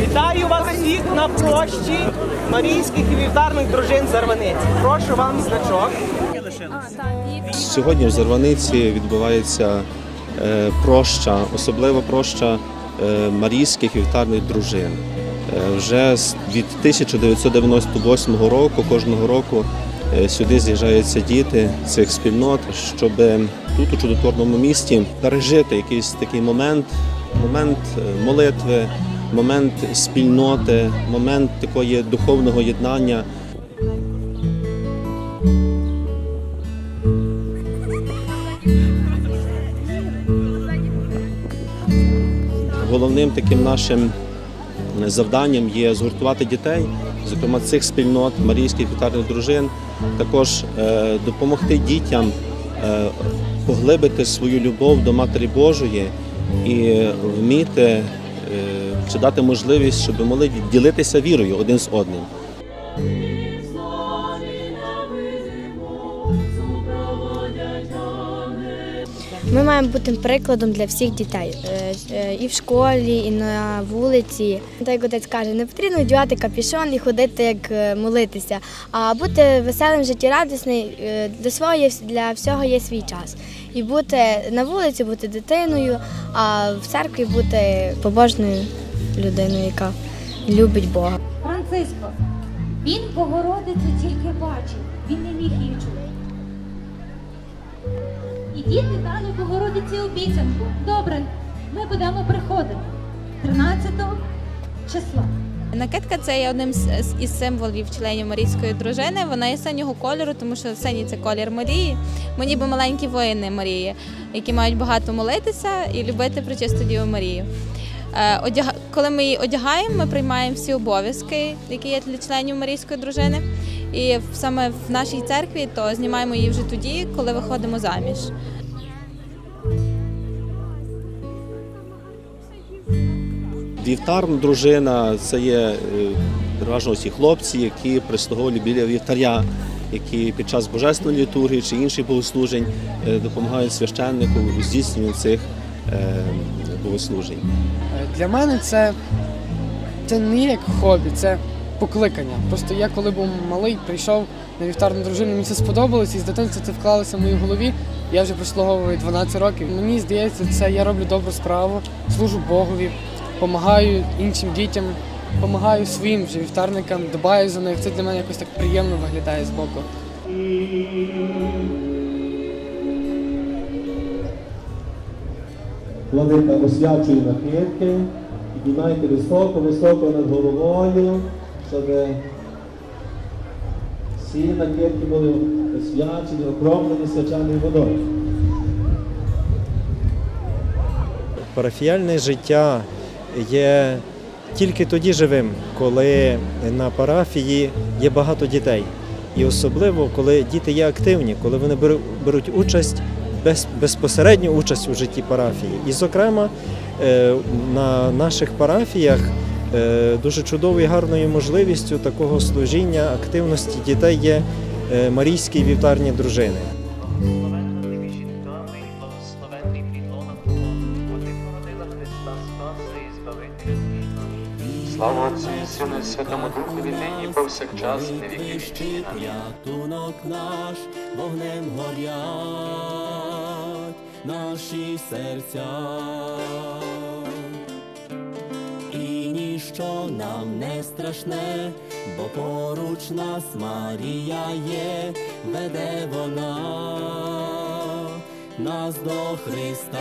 Вітаю вас всіх на площі Марійських і вівтарних дружин Зарваниці. Прошу вам значок. Сьогодні в Зарваниці відбувається е, проща, особлива проща е, марійських вівтарних дружин. Е, Вже від 1998 року, кожного року сюди з'їжджаються діти цих спільнот, щоб тут, у чудотворному місті, пережити якийсь такий момент, момент е, молитви, момент спільноти, момент такої духовного єднання. Головним таким нашим завданням є згуртувати дітей, зокрема цих спільнот марійських вітарних дружин, також е, допомогти дітям е, поглибити свою любов до Матері Божої і вміти е, чи дати можливість, щоб могли ділитися вірою один з одним. Ми маємо бути прикладом для всіх дітей Е, е, і в школі, і на вулиці. Так як отець каже, не потрібно вдягати капюшон і ходити як е, молитися, а бути веселим, життєрадісний е, для свого для всього є свій час. І бути на вулиці, бути дитиною, а в церкві бути побожною людиною, яка любить Бога. Франциско, він Богородицю тільки бачив, він не міг її чути. І діти дали Богородиці обіцянку. Добре, ми будемо приходити 13 числа. Накидка це є одним із символів членів Марійської дружини. Вона є синього кольору, тому що синій це колір Марії. Ми ніби маленькі воїни Марії, які мають багато молитися і любити причисту Діву Марію. Е, Коли ми її одягаємо, ми приймаємо всі обов'язки, які є для членів Марійської дружини. І саме в нашій церкві то знімаємо її вже тоді, коли виходимо заміж. Вівтарна дружина це є е, переважно ці хлопці, які прислуговують біля вівтаря, які під час божественної літургії чи інших богослужень е, допомагають священнику у здійсненні цих е, богослужень. Для мене це, це не як хобі, це покликання. Просто я, коли був малий, прийшов на вівтарну дружину, мені це сподобалося, і з дитинства це вклалося в мою голові. Я вже прислуговую 12 років. Мені здається, це я роблю добру справу, служу Богові, допомагаю іншим дітям, допомагаю своїм вже вівтарникам, дбаю за них. Це для мене якось так приємно виглядає з боку. Владика освячує накидки, піднімайте високо-високо над головою, щоб всі накидки були освячені, окроплені свячаною водою. Парафіяльне життя є тільки тоді живим, коли на парафії є багато дітей. І особливо, коли діти є активні, коли вони беру- беруть участь, без, безпосередню участь у житті парафії. І, зокрема, е, на наших парафіях дуже чудовою і гарною можливістю такого служіння, активності дітей є е, марійські вівтарні дружини. Слава Отцю і Сину і Святому Духові, нині повсякчас, і віки вічні. Рятунок наш вогнем горять наші серця. Ніщо нам не страшне, бо поруч нас Марія є, веде вона нас до Христа.